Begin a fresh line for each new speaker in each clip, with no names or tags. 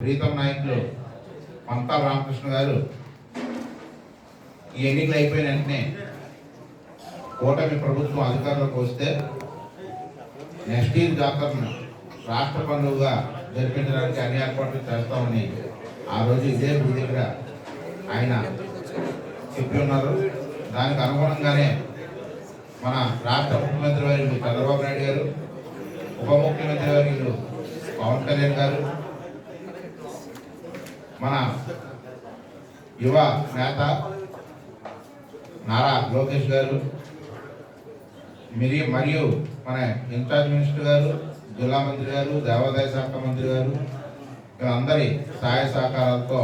ప్రీతం నాయకులు మమతా రామకృష్ణ గారు ఈ ఎన్నికలు అయిపోయిన వెంటనే కూటమి ప్రభుత్వం అధికారంలోకి వస్తే నెక్స్ట్ ఇయర్ జాతరను రాష్ట్ర పండుగగా జరిపించడానికి అన్ని ఏర్పాట్లు చేస్తామని ఆ రోజు ఇదే గుడి దగ్గర ఆయన చెప్పి ఉన్నారు. దానికి అనుగుణంగానే మన రాష్ట్ర ముఖ్యమంత్రి వారి చంద్రబాబు నాయుడు గారు ఉప ముఖ్యమంత్రి వారి పవన్ కళ్యాణ్ గారు మన యువ నేత నారా లోకేష్ గారు మిరి మరియు మన ఇన్ఛార్జ్ మినిస్టర్ గారు జిల్లా మంత్రి గారు దేవాదాయ శాఖ మంత్రి గారు వీళ్ళందరి సహాయ సహకారాలతో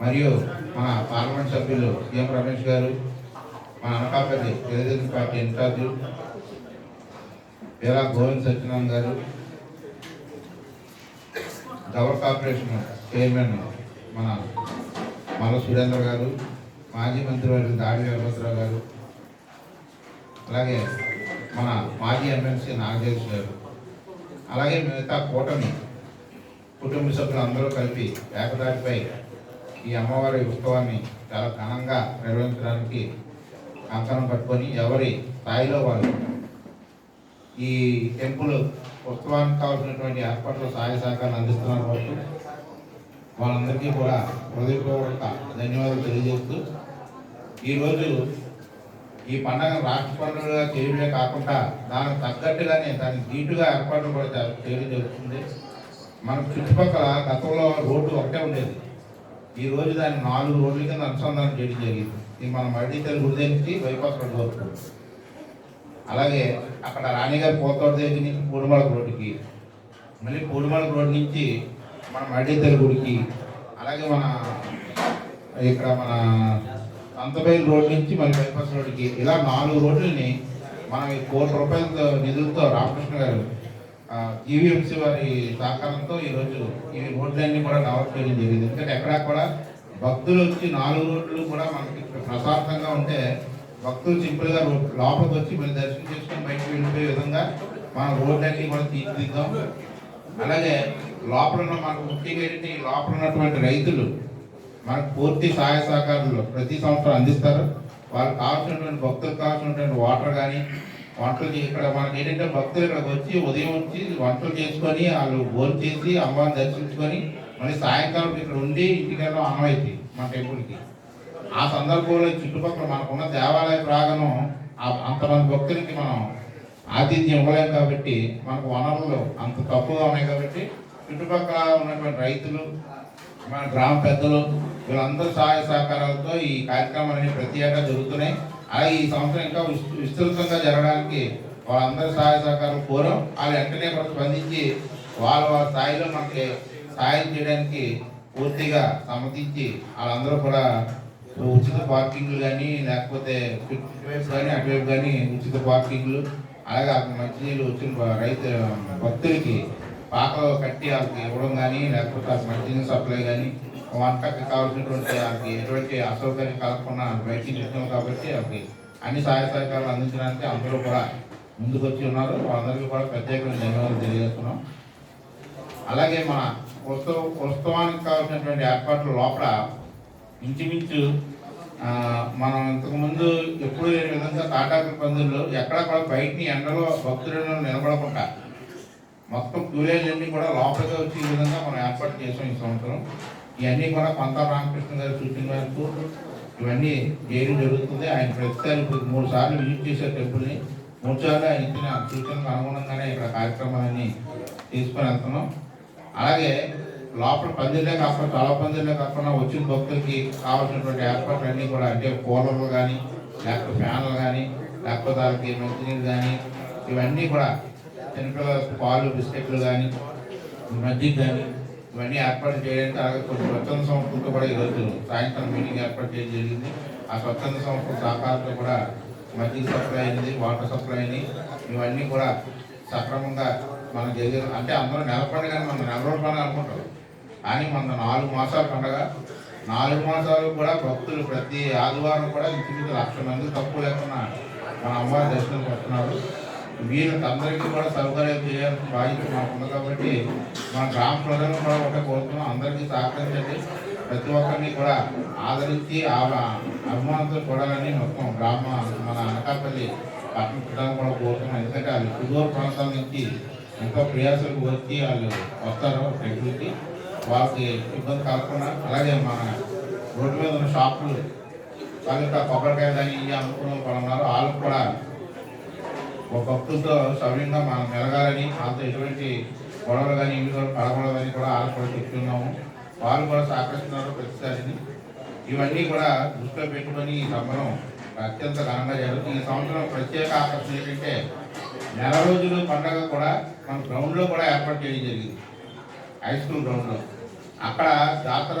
మరియు మన పార్లమెంట్ సభ్యులు సీఎం రమేష్ గారు మన అనకాపల్లి తెలుగుదేశం పార్టీ ఇన్ఛార్జు వీరా గోవింద్ సత్యనారాయణ గారు గవర్ కార్పొరేషన్ చైర్మన్ మన మల్ల సురేంద్ర గారు మాజీ మంత్రివర్యులు దాడి వీరభద్రరావు గారు అలాగే మన మాజీ ఎమ్మెల్సీ నాగేష్ గారు అలాగే మిగతా కూటమి కుటుంబ సభ్యులు అందరూ కలిపి ఏకదాటిపై ఈ అమ్మవారి ఉత్సవాన్ని చాలా ఘనంగా నిర్వహించడానికి కంకణం పట్టుకొని ఎవరి స్థాయిలో వాళ్ళు ఈ టెంపుల్ ఉత్సవానికి కావాల్సినటువంటి ఏర్పాట్లు సహాయ సహకారాలు అందిస్తున్నారు కాబట్టి వాళ్ళందరికీ కూడా హృదయపూర్వక ధన్యవాదాలు తెలియజేస్తూ ఈరోజు ఈ పండగ రాష్ట్ర పండుగగా చేయడమే కాకుండా దానికి తగ్గట్టుగానే దానికి నీటుగా ఏర్పాట్లు కూడా తెలియజేస్తుంది చేయడం జరుగుతుంది. చుట్టుపక్కల గతంలో రోడ్డు ఒకటే ఉండేది. ఈ రోజు దాన్ని నాలుగు రోడ్ల కింద అనుసంధానం చేయడం జరిగింది. ఇది మన మల్టీ తెలుగు గుడి దగ్గర బైపాస్ రోడ్డు వరకు. అలాగే అక్కడ రాణిగారి పోతోట దగ్గర నుంచి పూడిమల రోడ్డుకి. మళ్ళీ పూడిమల రోడ్ నుంచి మన మడితల గుడికి అలాగే మన ఇక్కడ మన అంతబైల్ రోడ్ నుంచి మళ్ళీ బైపాస్ రోడ్డుకి. ఇలా నాలుగు రోడ్లని మనం కోటి రూపాయల నిధులతో రామకృష్ణ గారు జీవీఎంసీ వారి సహకారంతో ఈరోజు ఈ రోడ్లన్నీ కూడా డెవలప్ చేయడం జరిగింది. ఎందుకంటే ఎక్కడా కూడా భక్తులు వచ్చి నాలుగు రోడ్లు కూడా మనకి ప్రశాంతంగా ఉంటే భక్తులు సింపుల్గా లోపలికి వచ్చి మళ్ళీ దర్శనం చేసుకొని బయటకు వెళ్ళిపోయే విధంగా మన రోడ్లన్నీ కూడా తీర్చిదిద్దాం. అలాగే లోపల ఉన్న మనకు ముఖ్యంగా ఏంటంటే లోపల ఉన్నటువంటి రైతులు మనకు పూర్తి సహాయ సహకారాలు ప్రతి సంవత్సరం అందిస్తారు. వాళ్ళకి కావాల్సినటువంటి భక్తులకు కావాల్సినటువంటి వాటర్ కానీ వంటలు ఇక్కడ మనకి ఏంటంటే భక్తులు ఇక్కడికి వచ్చి ఉదయం వచ్చి వంటలు చేసుకొని వాళ్ళు భోజనం చేసి అమ్మవారిని దర్శించుకొని మళ్ళీ సాయంకాలం ఇక్కడ ఉండి ఇంటికెళ్ళడం వెళ్ళడం అన్నమైంది మన టెంపుల్కి. ఆ సందర్భంలో చుట్టుపక్కల మనకున్న దేవాలయ ప్రాంగణం అంతమంది భక్తులకి మనం ఆతిథ్యం ఇవ్వలేం కాబట్టి మనకు వనరులు అంత తక్కువగా ఉన్నాయి కాబట్టి చుట్టుపక్కల ఉన్నటువంటి రైతులు మన గ్రామ పెద్దలు వీళ్ళందరూ సహాయ సహకారాలతో ఈ కార్యక్రమాలన్నీ ప్రతి ఏటా జరుగుతున్నాయి. అలాగే ఈ సంవత్సరం ఇంకా విస్తృతంగా జరగడానికి వాళ్ళందరూ సహాయ సహకారం కోరం. వాళ్ళు వెంటనే కూడా స్పందించి వాళ్ళ వాళ్ళ స్థాయిలో మనకి సహాయం చేయడానికి పూర్తిగా సమ్మతించి వాళ్ళందరూ కూడా ఉచిత పార్కింగ్లు కానీ లేకపోతే ఇటువైపు కానీ అటువైపు కానీ ఉచిత పార్కింగ్లు. అలాగే అక్కడ మంచినీళ్ళు వచ్చిన రైతు భక్తులకి పాకలు కట్టి వాళ్ళకి ఇవ్వడం కానీ లేకపోతే ఆ మంచినీళ్ళు సప్లై కానీ వంటకి కావాల్సినటువంటి వాళ్ళకి ఎటువంటి అసౌకర్యం కలగకుండా బయటికి ఇస్తున్నాం కాబట్టి వాళ్ళకి అన్ని సహాయ సహకారాలు అందించడానికి అందరూ కూడా ముందుకొచ్చి ఉన్నారు. వాళ్ళందరికీ కూడా ప్రత్యేకమైన ధన్యవాదాలు తెలియజేస్తున్నాం. అలాగే మన ఉత్సవ ఉత్సవానికి కావాల్సినటువంటి ఏర్పాట్లు లోపల ఇంచుమించు మనం ఇంతకుముందు ఎప్పుడు లేని విధంగా తాటాకుల పందుల్లో ఎక్కడ కూడా బయటని ఎండలో భక్తులను నిలబడకుండా మొత్తం కూలీలన్నీ కూడా లోపలికి వచ్చే విధంగా మనం ఏర్పాటు చేసాం ఈ సంవత్సరం. ఇవన్నీ కూడా కొంత రామకృష్ణ గారి సూచన మేరకు ఇవన్నీ చేయడం జరుగుతుంది? ఆయన ప్రతిసారి మూడు సార్లు విజిట్ చేశారు టెంపుల్ని మూడు సార్లు ఆయన ఇచ్చిన సూచనకు అనుగుణంగానే ఇక్కడ కార్యక్రమాలన్నీ తీసుకొని వెళ్తున్నాం. అలాగే లోపల పందిర్లే కాకుండా చాలా పందిర్లే కాకుండా వచ్చిన భక్తులకి కావాల్సినటువంటి ఏర్పాట్లు అన్నీ కూడా అంటే కూలర్లు కానీ లేకపోతే ఫ్యాన్లు కానీ లేకపోతే వాళ్ళకి మంచినీళ్ళు కానీ ఇవన్నీ కూడా చిన్నపిల్లలకు పాలు బిస్కెట్లు కానీ మజ్జిగ కానీ ఇవన్నీ ఏర్పాటు చేయడానికి అలాగే కొన్ని స్వచ్ఛంద సంస్థలతో కూడా ఈరోజు సాయంత్రం మీటింగ్ ఏర్పాటు చేయడం జరిగింది. ఆ స్వచ్ఛంద సంస్థల సహకారంతో కూడా మజ్జిగ సప్లై అయింది వాటర్ సప్లై అయింది. ఇవన్నీ కూడా సక్రమంగా మనం జరిగిన అంటే అందరూ నెల పండుగ మనం నెల రోజుల పండుగ అనుకుంటాం. కానీ మన నాలుగు మాసాల పండుగ. నాలుగు మాసాలు కూడా భక్తులు ప్రతి ఆదివారం కూడా ఇంచుమించు లక్ష మంది తక్కువ లేకుండా మన అమ్మవారి దర్శనం వస్తున్నారు వీళ్ళకి అందరికీ కూడా సౌకర్యం చేయాల్సిన బాధ్యత మాకు ఉంది కాబట్టి మన గ్రామ ప్రజలను కూడా ఒకటే కోరుతున్నాం. అందరికీ సహకరించండి. ప్రతి ఒక్కరిని కూడా ఆదరించి ఆ అభిమానంతో చూడాలని మొత్తం గ్రామ మన అనకాపల్లి పట్టణ ప్రజలను కూడా కోరుతున్నాం. ఎందుకంటే వాళ్ళు సుదూర ప్రాంతాల నుంచి ఎంతో ప్రయాసాలకు వచ్చి వాళ్ళు వస్తారు టెంపుల్కి వాళ్ళకి ఇబ్బంది కలగకుండా అలాగే మన రోడ్డు మీద ఉన్న షాపులు తాలూకా కొబ్బరికాయ దాని అనుకున్న అమ్ముకున్న వాళ్ళు ఉన్నారు వాళ్ళకు కూడా ఒక భక్తులతో సవ్యంగా మనం మెలగాలని వాళ్ళతో ఎటువంటి గొడవలు కానీ ఇవి కూడా పడకూడదని కూడా వాళ్ళకు కూడా చెప్తున్నాము. వాళ్ళు కూడా సహకరిస్తున్నారు ప్రతిసారిని. ఇవన్నీ కూడా దృష్టిలో పెట్టుకొని ఈ సంబరం అత్యంత ఘనంగా జరుగుతుంది. ఈ సంవత్సరం ప్రత్యేక ఆకర్షణ ఏంటంటే నెల రోజులు పండగ కూడా మన గ్రౌండ్లో కూడా ఏర్పాటు చేయడం జరిగింది. హై స్కూల్ గ్రౌండ్లో అక్కడ జాతర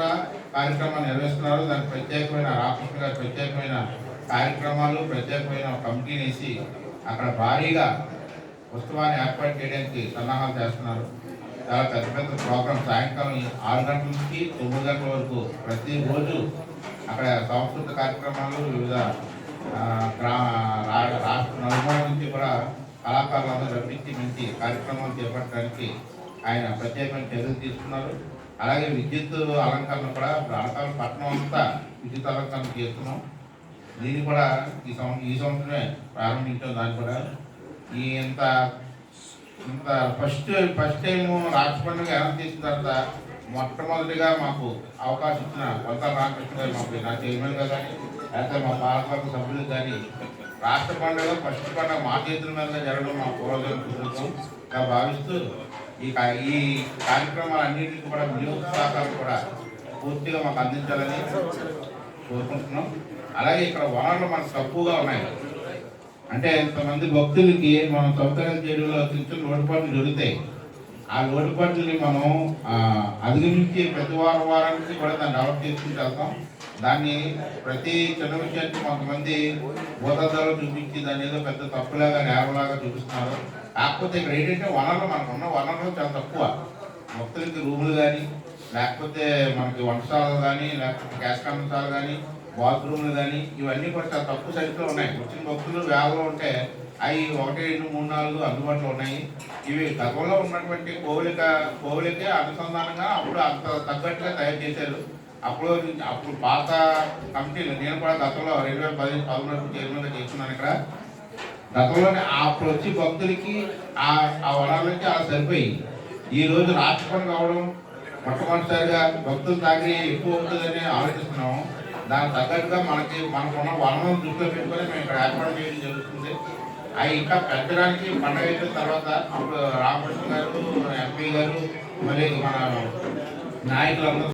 కార్యక్రమాలు నిర్వహిస్తున్నారు. దానికి ప్రత్యేకమైన రామకృష్ణ గారి ప్రత్యేకమైన కార్యక్రమాలు ప్రత్యేకమైన కమిటీని వేసి అక్కడ భారీగా ఉత్సవాన్ని ఏర్పాటు చేయడానికి సన్నాహాలు చేస్తున్నారు. చాలా పెద్ద పెద్ద ప్రోగ్రామ్ సాయంకాలం ఆరు గంటల నుంచి తొమ్మిది గంటల వరకు ప్రతిరోజు అక్కడ సాంస్కృతిక కార్యక్రమాలు వివిధ రాష్ట్ర నలుమూల నుంచి కూడా కళాకారులందరూ మంచి కార్యక్రమాలు చేపట్టడానికి ఆయన ప్రత్యేకమైన చర్యలు తీసుకున్నారు. అలాగే విద్యుత్ అలంకరణ కూడా అలంకరణ పట్టణం అంతా విద్యుత్ అలంకరణ చేస్తున్నాం. దీన్ని కూడా ఈ సంవత్సరం ఈ సంవత్సరమే ప్రారంభించాం దాన్ని కూడా. ఈ ఇంత ఇంత ఫస్ట్ ఫస్ట్ టైం రాష్ట్ర పండుగ ఎలా తీసిన తర్వాత మొట్టమొదటిగా మాకు అవకాశం ఇచ్చిన కొత్త రామకృష్ణ గారు మాకు నా చైర్మన్గా కానీ లేకపోతే మా పాలకవర్గ సభ్యులకు కానీ రాష్ట్ర పండుగ ఫస్ట్ పండుగ మా చేతుల మీద జరగడం మా పూర్వజన కుటుంబంగా భావిస్తూ ఈ ఈ కార్యక్రమాలన్నింటికి కూడా వినియోగ కూడా పూర్తిగా మాకు అందించాలని కోరుకుంటున్నాం. అలాగే ఇక్కడ వనరులు మనకు తక్కువగా ఉన్నాయి. అంటే ఇంతమంది భక్తులకి మనం సౌకర్యం చేయడంలో చిన్న చిన్న లోటుపాట్లు జరుగుతాయి. ఆ లోటుపాట్లని మనం అధిగమించి ప్రతి వారం వారానికి కూడా దాన్ని డెవలప్ చేసుకుంటూ వెళ్తాం. దాన్ని ప్రతి చిన్న విషయానికి కొంతమంది భూతద్దాలు చూపించి దాని ఏదో పెద్ద తప్పులాగా నేరలాగా చూపిస్తున్నారు. కాకపోతే ఇక్కడ ఏంటంటే వనరులు మనకు ఉన్న వనరులు చాలా తక్కువ. మొత్తానికి రూములు కానీ లేకపోతే మనకి వంటశాలలు కానీ లేకపోతే గ్యాస్ కర్మశాలలు కానీ బాత్రూమ్లు కానీ ఇవన్నీ కూడా చాలా తక్కువ సైజులో ఉన్నాయి. వచ్చిన భక్తులు వేలలో ఉంటే అవి ఒకటి రెండు మూడు నాలుగు అందుబాటులో ఉన్నాయి. ఇవి గతంలో ఉన్నటువంటి కోవిలిక కోవిలికే అనుసంధానంగా అప్పుడు అంత తగ్గట్టుగా తయారు చేశారు. అప్పుడు అప్పుడు పాత కమిటీలు నేను కూడా గతంలో రెండు వేల పదిహేను పదమూడు చైర్మన్గా చేస్తున్నాను ఇక్కడ. గతంలోనే అప్పుడు వచ్చి భక్తులకి ఆ ఆ వనాలకి అలా సరిపోయి. ఈ రోజు రాష్ట్రం కావడం మొట్టమొదటిసారిగా భక్తులు తాగి ఎక్కువ అవుతుందని ఆలోచిస్తున్నాము. దానికి తగ్గట్టుగా మనకి మనకున్న వనరులను దృష్టిలో పెట్టుకొని మేము ఇక్కడ ఏర్పాటు చేయడం జరుగుతుంది. అవి ఇంకా పెంచడానికి పండగ అయిన తర్వాత అప్పుడు రామకృష్ణ గారు ఎంపీ గారు మరి మన నాయకులందరూ